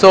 So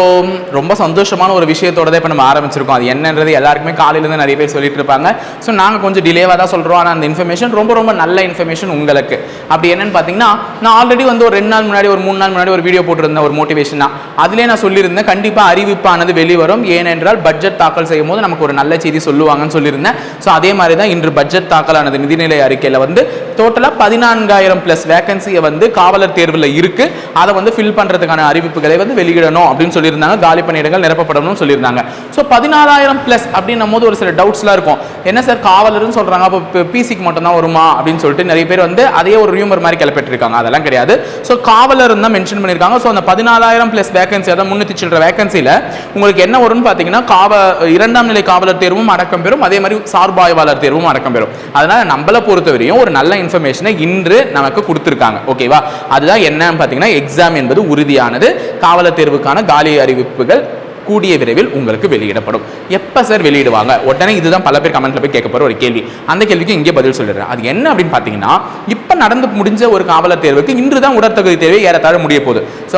ரொம்ப சந்தோஷமான ஒரு விஷயத்தோட தான் இப்போ நம்ம ஆரம்பிச்சிருக்கோம். அது என்னன்றது எல்லாருக்குமே காலையிலேருந்து நிறைய பேர் சொல்லிட்டு இருப்பாங்க. ஸோ நாங்கள் கொஞ்சம் டிலேவாக தான் சொல்கிறோம் ஆனால் அந்த இன்ஃபர்மேஷன் ரொம்ப ரொம்ப நல்ல இன்ஃபர்மேஷன் உங்களுக்கு. அப்படி என்னன்னு பார்த்தீங்கன்னா நான் ஆல்ரெடி வந்து ஒரு ரெண்டு நாள் முன்னாடி ஒரு மூணு நாள் முன்னாடி ஒரு வீடியோ போட்டிருந்தேன். ஒரு மோட்டிவேஷன் தான். அதிலே நான் சொல்லியிருந்தேன் கண்டிப்பாக அறிவிப்பானது வெளிவரும். ஏனென்றால் பட்ஜெட் தாக்கல் செய்யும் போது நமக்கு ஒரு நல்ல செய்தி சொல்லுவாங்கன்னு சொல்லியிருந்தேன். ஸோ அதே மாதிரி தான் இன்று பட்ஜெட் தாக்கலானது நிதிநிலை அறிக்கையில் வந்து டோட்டலாக பதினான்காயிரம் ப்ளஸ் வேகன்சியை வந்து காவலர் தேர்வில் இருக்குது அதை வந்து ஃபில் பண்ணுறதுக்கான அறிவிப்புகளை வந்து வெளியிடணும் அப்படின்னு சொல்லியிருந்தாங்க. காலி பணியிடங்கள் நிரப்பப்படணும்னு சொல்லியிருந்தாங்க. ஸோ பதினாலாயிரம் ப்ளஸ் அப்படின்னும் போது ஒரு சில டவுட்ஸ்லாம் இருக்கும். என்ன சார் காவலர்னு சொல்கிறாங்க அப்போ பிசிக்கு மட்டும்தான் வருமா? அப்படின்னு சொல்லிட்டு நிறைய பேர் வந்து அதையே ஒரு ரியூமர் மாதிரி கிளப்பிட்டிருக்காங்க. அதெல்லாம் கிடையாது. ஸோ காவலர் தான் மென்ஷன் பண்ணியிருக்காங்க. ஸோ அந்த பதினாலாயிரம் ப்ளஸ் வேகன்சி அதான் முன்னூற்றி சில்லற வேகன்சியில் உங்களுக்கு என்ன வரும்னு பார்த்தீங்கன்னா காவ இரண்டாம் நிலை காவலர் தேர்வும் அடக்கம் பெறும். அதே மாதிரி சார்பாய்வாளர் தேர்வும் அடக்கம் பெறும். அதனால் நம்மளை பொறுத்தவரையும் ஒரு நல்ல இன்ஃபர்மேஷனை இன்று நமக்கு கொடுத்துருக்காங்க. ஓகேவா அதுதான் என்னன்னு பார்த்தீங்கன்னா எக்ஸாம் என்பது உறுதியானது. காவலர் தேர்வுக்கான காலி அறிவிப்புகள் கூடிய விரைவில் உங்களுக்கு வெளியிடப்படும். எப்போ சார் வெளியிடுவாங்க? உடனே இதுதான் பல பேர் கமெண்ட்ல போய் கேட்க போகிற ஒரு கேள்வி. அந்த கேள்விக்கு இங்கே பதில் சொல்லிடுறேன். அது என்ன அப்படின்னு பார்த்தீங்கன்னா இப்போ நடந்து முடிஞ்ச ஒரு காவலர் தேர்வுக்கு இன்று தான் உடற்தகுதி தேர்வு ஏறத்தாழ முடிய போகுது. ஸோ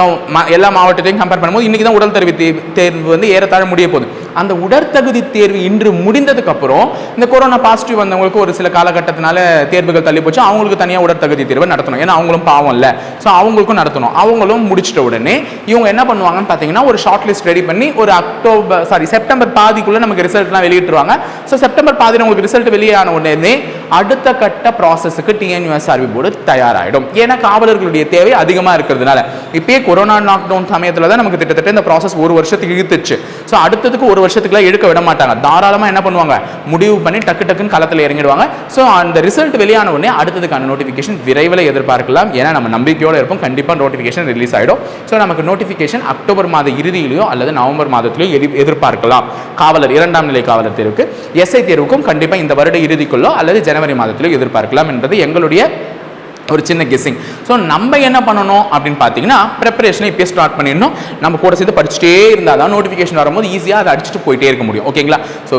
எல்லா மாவட்டத்தையும் கம்பேர் பண்ணும்போது இன்னைக்கு தான் உடல் தகுதி தேர்வு வந்து ஏறத்தாழ முடிய போகுது. அந்த உடற்தகுதி தேர்வு இன்று முடிந்ததுக்கு அப்புறம் இந்த கொரோனா பாசிட்டிவ் வந்தவங்களுக்கு ஒரு சில காலகட்டத்தினால தேர்வுகள் தள்ளி போச்சு. அவங்களுக்கு தனியாக உடற்தகுதி தேர்வு நடத்தணும். ஏன்னா அவங்களும் பாவம் இல்லை. ஸோ அவங்களுக்கும் நடத்தணும். அவங்களும் முடிச்சிட்ட உடனே இவங்க என்ன பண்ணுவாங்கன்னு பார்த்தீங்கன்னா ஒரு ஷார்ட் லிஸ்ட் ரெடி பண்ணி ஒரு அக்டோபர் சாரி செப்டம்பர் பாதிக்குள்ளே நமக்கு ரிசல்ட்லாம் வெளியிட்டுருவாங்க. ஸோ செப்டம்பர் பாதியில் உங்களுக்கு ரிசல்ட் வெளியான உடனே அடுத்த கட்ட ப்ராசஸுக்கு டிஎன்யூஎஸ்ஆர்பி போர்டு தயாராகிடும் ஏன்னா காவலர்களுடைய தேவை அதிகமாக இருக்கிறதுனால. இப்பயே கொரோனா லாக்டவுன் சமயத்தில் தான் நமக்கு கிட்டத்தட்ட இந்த ப்ராசஸ் ஒரு வருஷத்துக்கு இழுத்துச்சு. ஸோ அடுத்ததுக்கு ஒரு வருஷத்துக்குலாம் எடுக்க விட மாட்டாங்க. தாராளமாக என்ன பண்ணுவாங்க? முடிவு பண்ணி டக்கு டக்குன்னு களத்தில் இறங்கிடுவாங்க. ஸோ அந்த ரிசல்ட் வெளியான உடனே அடுத்ததுக்கான நோட்டிஃபிகேஷன் விரைவில் எதிர்பார்க்கலாம். ஏன்னா நம்ம நம்பிக்கையோடு இருப்போம். கண்டிப்பாக நோட்டிஃபிகேஷன் ரிலீஸ் ஆகிடும் ஸோ நமக்கு நோட்டிஃபிகேஷன் அக்டோபர் மாத இறுதியிலையோ அல்லது நவம்பர் மாதத்திலையோ எதி எதிர்பார்க்கலாம். காவலர் இரண்டாம் நிலை காவலர் தேர்வுக்கு எஸ்ஐ தேர்வுக்கும் கண்டிப்பாக இந்த வருட இறுதிக்குள்ளோ அல்லது ஜனவரி மாதத்திலும் எதிர்பார்க்கலாம் என்பது எங்களுடைய ஒரு சின்ன கெஸ்ஸிங் ஸோ நம்ம என்ன பண்ணணும் அப்படின்னு பார்த்தீங்கன்னா ப்ரிப்பரேஷனை இப்போ ஸ்டார்ட் பண்ணிடணும். நம்ம கூட சேர்ந்து படிச்சுட்டே இருந்தால் தான் நோட்டிஃபிகேஷன் வரும்போது ஈஸியாக அதை அடிச்சுட்டு போயிட்டே இருக்க முடியும். ஓகேங்களா ஸோ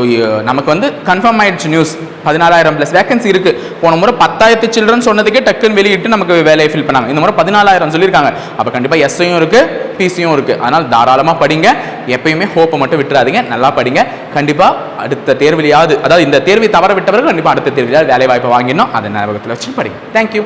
நமக்கு வந்து கன்ஃபார்ம் ஆயிடுச்சு நியூஸ் பதினாலாயிரம் ப்ளஸ் வேகன்சி இருக்கு. போன முறை பத்தாயிரத்து சில்ட்ரன் சொன்னதுக்கே டக்குன்னு வெளியிட்டு நமக்கு வேலையை ஃபில் பண்ணாங்க. இந்த முறை பதினாலாயிரம் சொல்லியிருக்காங்க. அப்போ கண்டிப்பாக எஸ்ஐயும் இருக்குது பிசியும் இருக்குது அதனால் தாராளமாக படிங்க. எப்பயுமே ஹோப்பை மட்டும் விட்டுறாதீங்க. நல்லா படிங்க. கண்டிப்பாக அடுத்த தேர்விலையாவது அதாவது இந்த தேர்வை தவற விட்டவர்கள் கண்டிப்பாக அடுத்த தேர்விலையாவது வேலை வாய்ப்பை வாங்கிடணும். அதை ஞாபகத்தில் வச்சு படிங்க. தேங்க்யூ